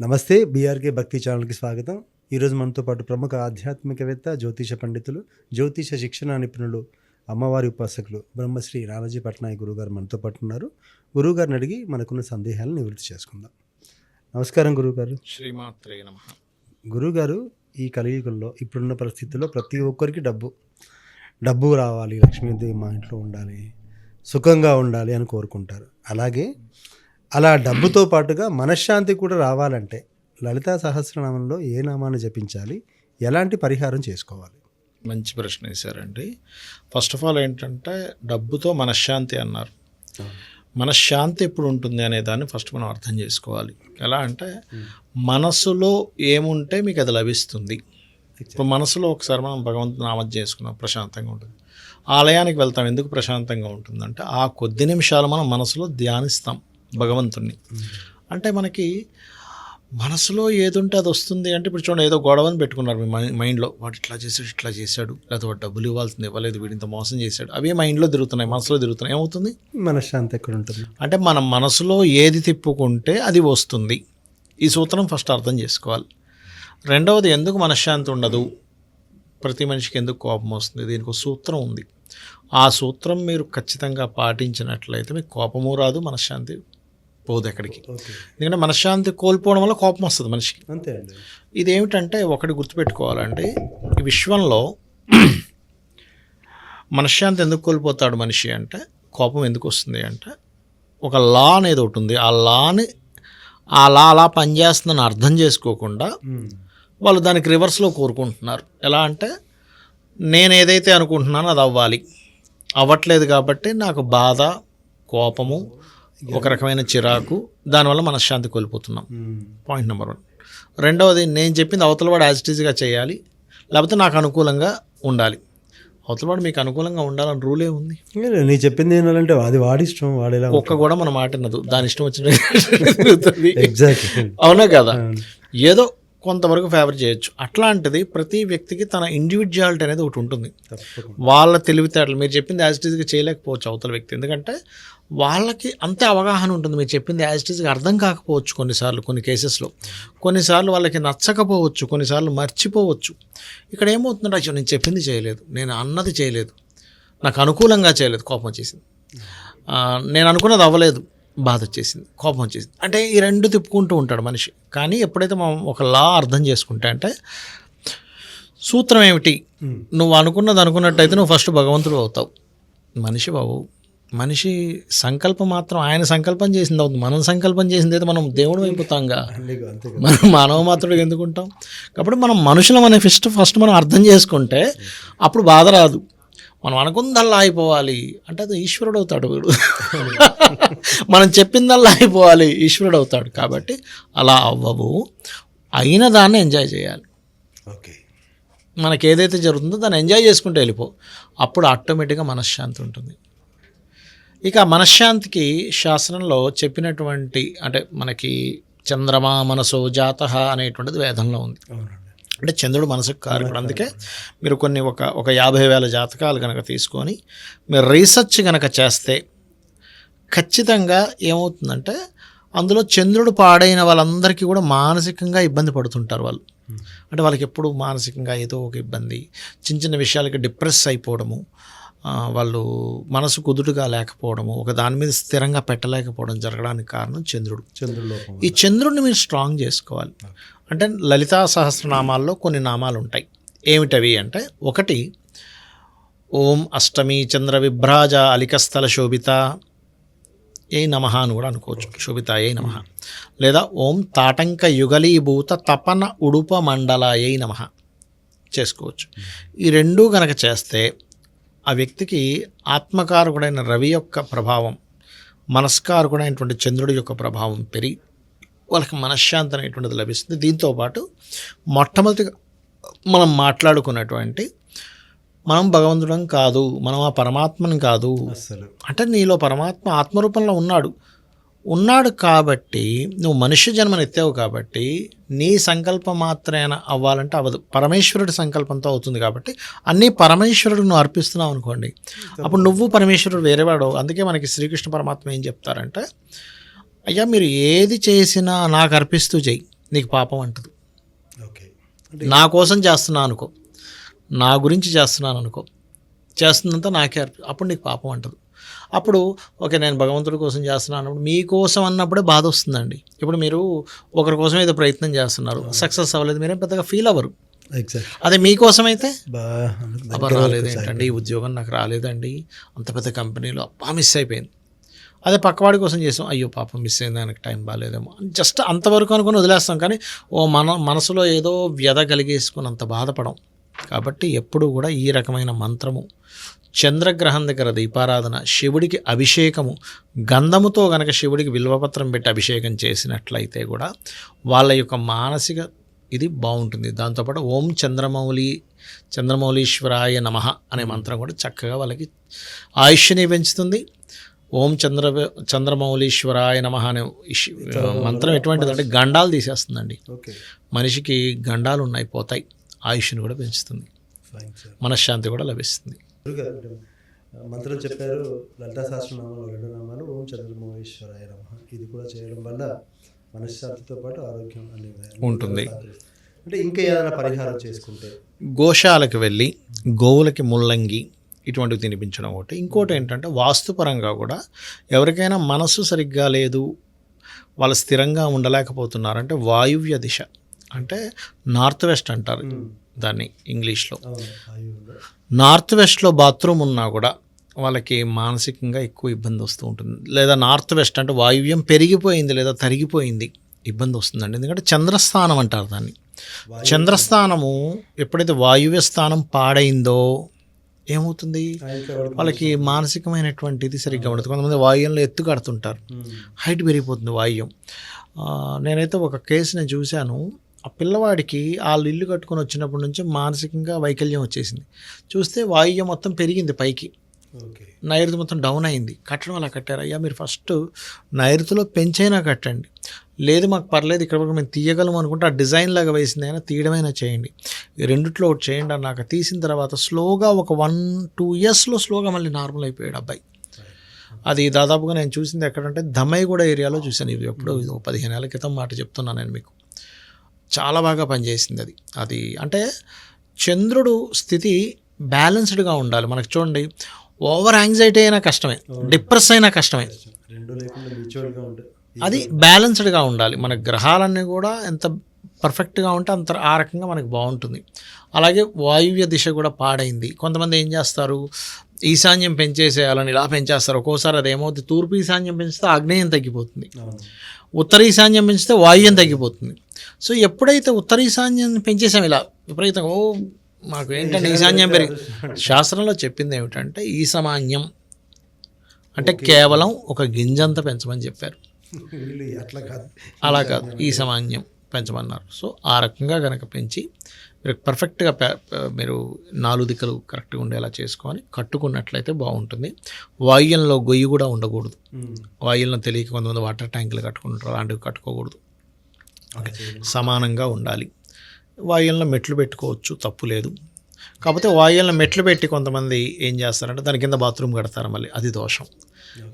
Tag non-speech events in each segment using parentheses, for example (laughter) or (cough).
నమస్తే బీఆర్కే భక్తి ఛానల్కి స్వాగతం. ఈరోజు మనతో పాటు ప్రముఖ ఆధ్యాత్మికవేత్త జ్యోతిష పండితులు జ్యోతిష శిక్షణ నిపుణులు అమ్మవారి ఉపాసకులు బ్రహ్మశ్రీ రామజీ పట్నాయక్ గురుగారు మనతో పాటు ఉన్నారు. గురువుగారిని అడిగి మనకున్న సందేహాలను నివృత్తి చేసుకుందాం. నమస్కారం గురువుగారు. శ్రీమాత్రే నమ. గురువుగారు ఈ కలియుగంలో ఇప్పుడున్న పరిస్థితుల్లో ప్రతి ఒక్కరికి డబ్బు డబ్బు రావాలి లక్ష్మీదేవి మా ఇంట్లో ఉండాలి సుఖంగా ఉండాలి అని కోరుకుంటారు. అలాగే అలా డబ్బుతో పాటుగా మనశ్శాంతి కూడా రావాలంటే లలితా సహస్రనామంలో ఏ నామాన్ని జపించాలి? ఎలాంటి పరిహారం చేసుకోవాలి? మంచి ప్రశ్న వేశారండి. ఫస్ట్ ఆఫ్ ఆల్ ఏంటంటే డబ్బుతో మనశ్శాంతి అన్నారు. మనశ్శాంతి ఎప్పుడు ఉంటుంది అనే దాన్ని ఫస్ట్ మనం అర్థం చేసుకోవాలి. ఎలా అంటే మనసులో ఏముంటే మీకు అది లభిస్తుంది. ఇప్పుడు మనసులో ఒకసారి మనం భగవంతు నామం చేసుకున్నాం ప్రశాంతంగా ఉంటుంది. ఆలయానికి వెళ్తాం ఎందుకు ప్రశాంతంగా ఉంటుందంటే ఆ కొద్ది నిమిషాలు మనం మనసులో ధ్యానిస్తాం. భగవంతుణ్ణి. అంటే మనకి మనసులో ఏది ఉంటే అది వస్తుంది అంటే ఇప్పుడు చూడండి ఏదో గొడవని పెట్టుకున్నారు మీ మైండ్లో. వాడు ఇట్లా చేశాడు ఇట్లా చేశాడు లేకపోతే వాడు డబ్బులు ఇవ్వాల్సింది ఇవ్వలేదు వీడు ఇంత మోసం చేశాడు. అవి మైండ్లో తిరుగుతున్నాయి మనసులో తిరుగుతున్నాయి. ఏమవుతుంది? మనశ్శాంతి ఎక్కడ ఉంటుంది? అంటే మన మనసులో ఏది తిప్పుకుంటే అది వస్తుంది. ఈ సూత్రం ఫస్ట్ అర్థం చేసుకోవాలి. రెండవది ఎందుకు మనశ్శాంతి ఉండదు? ప్రతి మనిషికి ఎందుకు కోపం వస్తుంది? దీనికి ఒక సూత్రం ఉంది. ఆ సూత్రం మీరు ఖచ్చితంగా పాటించినట్లయితే మీకు కోపము రాదు మనశ్శాంతి పోదు ఎక్కడికి. ఎందుకంటే మనశ్శాంతి కోల్పోవడం వల్ల కోపం వస్తుంది మనిషికి. అంతే అండి. ఇదేమిటంటే ఒకటి గుర్తుపెట్టుకోవాలండి. ఈ విశ్వంలో మనశ్శాంతి ఎందుకు కోల్పోతాడు మనిషి అంటే కోపం ఎందుకు వస్తుంది అంటే ఒక లా అనేది ఒకటి ఉంది. ఆ లాని ఆ లా అలా పనిచేస్తుందని అర్థం చేసుకోకుండా. వాళ్ళు దానికి రివర్స్లో కోరుకుంటున్నారు. ఎలా అంటే నేను ఏదైతే అనుకుంటున్నానో అది అవ్వాలి. అవ్వట్లేదు కాబట్టి నాకు బాధ కోపము ఒక రకమైన చిరాకు దానివల్ల మనశ్శాంతి కోల్పోతున్నాం. పాయింట్ నెంబర్ వన్ రెండవది నేను చెప్పింది అవతలవాడు యాజ్ ఇట్ ఈజ్గా చేయాలి లేకపోతే నాకు అనుకూలంగా ఉండాలి. అవతలవాడు మీకు అనుకూలంగా ఉండాలని రూలే ఉంది? ఏ, నీ చెప్పింది ఏంటంటే అది వాడి ఇష్టం వాడేలా కుక్క కూడా మన మాట వినదు. దాని ఇష్టం వచ్చిన అవునా కదా? ఏదో కొంతవరకు ఫేవర్ చేయొచ్చు. అట్లాంటిది ప్రతి వ్యక్తికి తన ఇండివిజువాలిటీ అనేది ఒకటి ఉంటుంది. వాళ్ళ తెలివితేటలు మీరు చెప్పింది యాజ్ ఇట్ ఈజ్గా చేయలేకపోవచ్చు అవతల వ్యక్తి. ఎందుకంటే వాళ్ళకి అంతే అవగాహన ఉంటుంది. మీరు చెప్పింది యాజ్ ఇట్ ఈజ్గా అర్థం కాకపోవచ్చు కొన్నిసార్లు కొన్ని కేసెస్లో కొన్నిసార్లు వాళ్ళకి నచ్చకపోవచ్చు కొన్నిసార్లు మర్చిపోవచ్చు. ఇక్కడ ఏమవుతుందంటే అయ్యో నేను చెప్పింది చేయలేదు. నేను అన్నది చేయలేదు. నాకు అనుకూలంగా చేయలేదు కోపం వచ్చేసింది. ఆ, నేను అనుకున్నది అవ్వలేదు. బాధ వచ్చేసింది కోపం వచ్చేసింది అంటే ఈ రెండు తిప్పుకుంటూ ఉంటాడు మనిషి. కానీ ఎప్పుడైతే మనం ఒక లా అర్థం చేసుకుంటే అంటే సూత్రం ఏమిటి. నువ్వు అనుకున్నది అనుకున్నట్టయితే నువ్వు ఫస్ట్ భగవంతుడు అవుతావు. మనిషి బాబు మనిషి సంకల్పం మాత్రం ఆయన సంకల్పం చేసింది అవుతుంది. మనం సంకల్పం చేసింది అయితే మనం దేవుడు అయిపోతాంగా మనం మానవ మాత్రుడు ఎందుకుంటాం? కాబట్టి మనం మనుషులం అనే ఫస్ట్ ఫస్ట్ మనం అర్థం చేసుకుంటే అప్పుడు బాధ రాదు. మనం అనుకుందల్లా అయిపోవాలి. అంటే అది ఈశ్వరుడు అవుతాడు వీడు. మనం చెప్పిందల్లా అయిపోవాలి. ఈశ్వరుడు అవుతాడు కాబట్టి అలా అవ్వవు. అయిన దాన్ని ఎంజాయ్ చేయాలి. ఓకే. మనకి ఏదైతే జరుగుతుందో దాన్ని ఎంజాయ్ చేసుకుంటూ వెళ్ళిపో. అప్పుడు ఆటోమేటిక్గా మనశ్శాంతి ఉంటుంది. ఇక మనశ్శాంతికి శాస్త్రంలో చెప్పినటువంటి అంటే మనకి చంద్రమా మనసో జాత అనేటువంటిది వేదంలో ఉంది. అంటే చంద్రుడు మనసుకు కారకుడు అందుకే మీరు కొన్ని ఒక ఒక యాభై వేల జాతకాలు కనుక తీసుకొని మీరు రీసెర్చ్ కనుక చేస్తే ఖచ్చితంగా ఏమవుతుందంటే అందులో చంద్రుడు పాడైన వాళ్ళందరికీ కూడా మానసికంగా ఇబ్బంది పడుతుంటారు వాళ్ళు. అంటే వాళ్ళకి ఎప్పుడు మానసికంగా ఏదో ఒక ఇబ్బంది చిన్న చిన్న విషయాలకి డిప్రెస్ అయిపోవడము వాళ్ళు మనసు కుదుటుగా లేకపోవడము ఒక దాని మీద స్థిరంగా పెట్టలేకపోవడం జరగడానికి కారణం చంద్రుడు. చంద్రలోకం ఈ చంద్రుడిని మీరు స్ట్రాంగ్ చేసుకోవాలి. అంటే లలితా సహస్రనామాల్లో కొన్ని నామాలు ఉంటాయి ఏమిటవి అంటే ఒకటి ఓం అష్టమి చంద్ర విభ్రాజ అలికస్థల శోభిత ఏ నమ అని కూడా అనుకోవచ్చు. శోభిత ఏ నమ. లేదా ఓం తాటంక యుగలీభూత తపన ఉడుప మండల ఏ నమ చేసుకోవచ్చు. ఈ రెండూ గనక చేస్తే ఆ వ్యక్తికి ఆత్మకారకుడైన రవి యొక్క ప్రభావం మనస్కారకుడైనటువంటి చంద్రుడి యొక్క ప్రభావం పెరిగి వాళ్ళకి మనశ్శాంతి అనేటువంటిది లభిస్తుంది. దీంతోపాటు మొట్టమొదటిగా మనం మాట్లాడుకున్నటువంటి మనం భగవంతుడం కాదు మనం ఆ పరమాత్మని కాదు. అంటే నీలో పరమాత్మ ఆత్మరూపంలో ఉన్నాడు. ఉన్నాడు కాబట్టి నువ్వు మనుష్య జన్మను ఎత్తావు కాబట్టి నీ సంకల్పం మాత్రమేనా అవ్వాలంటే అవ్వదు. పరమేశ్వరుడి సంకల్పంతో అవుతుంది కాబట్టి అన్నీ పరమేశ్వరుడు నువ్వు అర్పిస్తున్నావు అనుకోండి. అప్పుడు నువ్వు పరమేశ్వరుడు వేరేవాడు అందుకే మనకి శ్రీకృష్ణ పరమాత్మ ఏం చెప్తారంటే అయ్యా మీరు ఏది చేసినా నాకు అర్పిస్తూ చెయ్యి నీకు పాపం అంటదు. ఓకే. నా కోసం చేస్తున్నా అనుకో. నా గురించి చేస్తున్నాను అనుకో. చేస్తుందంతా నాకే అర్పి అప్పుడు నీకు పాపం అంటదు. అప్పుడు ఓకే నేను భగవంతుడి కోసం చేస్తున్నాను అన్నప్పుడు మీకోసం అన్నప్పుడే బాధ వస్తుందండి. ఇప్పుడు మీరు ఒకరి కోసం ఏదో ప్రయత్నం చేస్తున్నారు. సక్సెస్ అవ్వలేదు మీరేం పెద్దగా ఫీల్ అవ్వరు. ఎగ్జాక్ట్ అదే మీకోసం అయితే బా అబ్బా రాలేదు ఏంటండి ఈ ఉద్యోగం నాకు రాలేదండి. అంత పెద్ద కంపెనీలో అబ్బా మిస్ అయిపోయింది. అదే పక్కవాడి కోసం చేసాం. అయ్యో పాపం మిస్ అయింది ఆయనకు టైం బాగాలేదేమో జస్ట్ అంతవరకు అనుకుని వదిలేస్తాం కానీ ఓ మన మనసులో ఏదో వ్యధ కలిగేసుకుని అంత బాధపడం. కాబట్టి ఎప్పుడు కూడా ఈ రకమైన మంత్రము చంద్రగ్రహం దగ్గర దీపారాధన శివుడికి అభిషేకము గంధముతో గనక శివుడికి విల్వపత్రం పెట్టి అభిషేకం చేసినట్లయితే కూడా వాళ్ళ యొక్క మానసిక ఇది బాగుంటుంది. దాంతోపాటు ఓం చంద్రమౌళి చంద్రమౌళీశ్వరాయ నమ అనే మంత్రం కూడా చక్కగా వాళ్ళకి ఆయుష్ని పెంచుతుంది. ఓం చంద్ర చంద్రమౌళీశ్వరాయ నమ అనే మంత్రం ఎటువంటిదంటే గండాలు తీసేస్తుందండి. మనిషికి గండాలు ఉన్నాయి పోతాయి. ఆయుష్ని కూడా పెంచుతుంది. మనశ్శాంతి కూడా లభిస్తుంది. మంత్రం చెప్పారు లలితా సహస్రనామాలు రెండు నామాలు ఓం చంద్రమోహేశ్వరాయ నమ. ఇది కూడా చేయడం వల్ల మనశ్శాంతితో పాటు ఆరోగ్యం అన్ని ఉంటుంది. అంటే ఇంకా ఏదైనా పరిహారం చేసుకుంటే? గోశాలకు వెళ్ళి గోవులకి ముల్లంగి ఇటువంటివి తినిపించడం ఒకటి. ఇంకోటి ఏంటంటే వాస్తుపరంగా కూడా ఎవరికైనా మనసు సరిగ్గా లేదు వాళ్ళు స్థిరంగా ఉండలేకపోతున్నారంటే వాయువ్య దిశ. అంటే నార్త్ వెస్ట్ అంటారు దాన్ని ఇంగ్లీష్లో. నార్త్ వెస్ట్లో బాత్రూమ్ ఉన్నా కూడా వాళ్ళకి మానసికంగా ఎక్కువ ఇబ్బంది వస్తూ ఉంటుంది. లేదా నార్త్ వెస్ట్ అంటే వాయువ్యం పెరిగిపోయింది లేదా తరిగిపోయింది ఇబ్బంది వస్తుందండి. ఎందుకంటే చంద్రస్థానం అంటారు దాన్ని. చంద్రస్థానము ఎప్పుడైతే వాయువ్య స్థానం పాడైందో ఏమవుతుంది? వాళ్ళకి మానసికమైనటువంటిది సరిగ్గా ఉండదు. కొంతమంది వాయువ్యంలో ఎత్తు కడుతుంటారు. హైట్ పెరిగిపోతుంది ఆ, నేనైతే ఒక కేసు నేను చూశాను. ఆ పిల్లవాడికి వాళ్ళు ఇల్లు కట్టుకొని వచ్చినప్పటి నుంచి మానసికంగా వైకల్యం వచ్చేసింది. చూస్తే వాయువ్యం మొత్తం పెరిగింది పైకి. ఓకే. నైరుతి మొత్తం డౌన్ అయింది. కట్టడం అలా కట్టారు. అయ్యా మీరు ఫస్ట్ నైరుతిలో పెంచైనా కట్టండి. లేదు మాకు పర్లేదు ఇక్కడ వరకు మేము తీయగలం అనుకుంటే ఆ డిజైన్ లాగా వేసింది అయినా తీయడమైనా చేయండి. రెండిట్లో ఒకటి చేయండి అన్నాక తీసిన తర్వాత స్లోగా ఒక వన్ టూ ఇయర్స్లో స్లోగా మళ్ళీ నార్మల్ అయిపోయాడు అబ్బాయి. అది దాదాపుగా నేను చూసింది ఎక్కడంటే ధమైగూడ ఏరియాలో చూశాను. ఇవి ఎప్పుడో ఇది ఒక పదిహేను ఏళ్ళ క్రితం మాట చెప్తున్నాను నేను మీకు. చాలా బాగా పనిచేసింది అది. అది అంటే చంద్రుడు స్థితి బ్యాలెన్స్డ్గా ఉండాలి. మనకు చూడండి ఓవర్ యాంగ్జైటీ అయినా కష్టమే డిప్రెస్ అయినా కష్టమే. రెండు లేకుండా అది బ్యాలెన్స్డ్గా ఉండాలి. మన గ్రహాలన్నీ కూడా ఎంత పర్ఫెక్ట్గా ఉంటే అంత ఆ రకంగా మనకి బాగుంటుంది. అలాగే వాయువ్య దిశ కూడా పాడైంది. కొంతమంది ఏం చేస్తారు? ఈశాన్యం పెంచేసేయాలని ఇలా పెంచేస్తారు. ఒక్కోసారి అది ఏమవుతుంది తూర్పు ఈశాన్యం పెంచితే ఆగ్నేయం తగ్గిపోతుంది. ఉత్తర ఈశాన్యం పెంచితే వాయువ్యం తగ్గిపోతుంది. సో ఎప్పుడైతే ఉత్తర ఈశాన్యం పెంచేసాం ఇలా విపరీతంగా ఓ మాకు ఏంటంటే ఈశాన్యం పెరిగి (laughs) శాస్త్రంలో చెప్పింది ఏమిటంటే ఈసమాన్యం అంటే కేవలం ఒక గింజంత పెంచమని చెప్పారు. వీళ్ళు అట్లా కాదు. అలా కాదు. ఈ సమాన్యం పెంచమన్నారు. సో ఆ రకంగా కనుక పెంచి మీరు పర్ఫెక్ట్గా మీరు నాలుగు దిక్కులు కరెక్ట్గా ఉండేలా చేసుకొని కట్టుకున్నట్లయితే బాగుంటుంది. వాయువ్యంలో గొయ్యి కూడా ఉండకూడదు. ఉమ్, వాయువులను తెలియక కొంతమంది వాటర్ ట్యాంకులు కట్టుకుంటారు. అలాంటివి కట్టుకోకూడదు. ఓకే సమానంగా ఉండాలి. వాయువులను మెట్లు పెట్టుకోవచ్చు. తప్పు లేదు. కాకపోతే వాయువులను మెట్లు పెట్టి కొంతమంది ఏం చేస్తారంటే దాని కింద బాత్రూమ్ కడతారు మళ్ళీ. అది దోషం.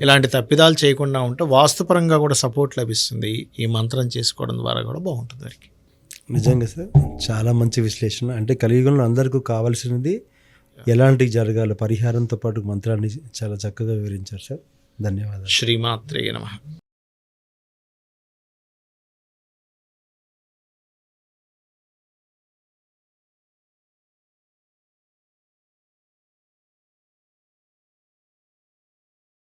ఇలాంటి తప్పిదాలు చేయకుండా ఉంటే వాస్తుపరంగా కూడా సపోర్ట్ లభిస్తుంది. ఈ మంత్రం చేసుకోవడం ద్వారా కూడా బాగుంటుంది వారికి నిజంగా సార్ చాలా మంచి విశ్లేషణ. అంటే కలియుగంలో అందరికీ కావాల్సినది ఎలాంటి జరగాలి పరిహారంతో పాటు మంత్రాన్ని చాలా చక్కగా వివరించారు సార్. ధన్యవాదాలు. శ్రీమాత్రే నమ.